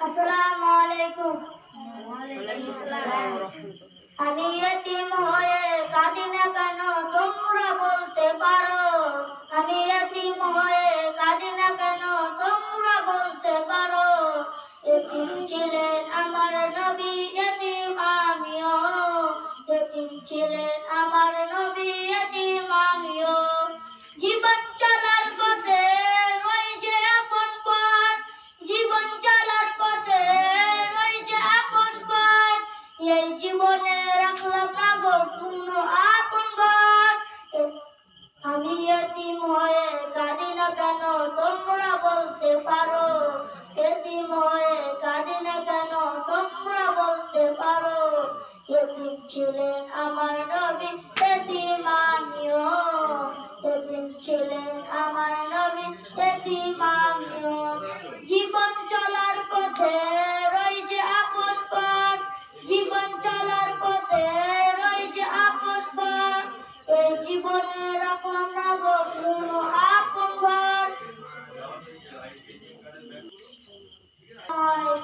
আসসালামু আলাইকুম। আমি এতিম হয়ে কাঁদি না কেন? তোমরা বলতে পারো। আমি এতিম হয়ে কাঁদি না কেন? তোমরা বলতে পারো। এতিম ছিলেন আমার নবী, এতিম আমিও। এতিম ছিলেন আমার নবী, এতিম জীবনে রাখলাম না গো কোনো আপন আমি কাঁদি না কেন, তোমরা বলতে পারো। কাঁদি না কেন, তোমরা বলতে পারো। ছিলেন আমার নবী, এতিম আমিও। এতিম ছিলেন আমার নবী, এতিম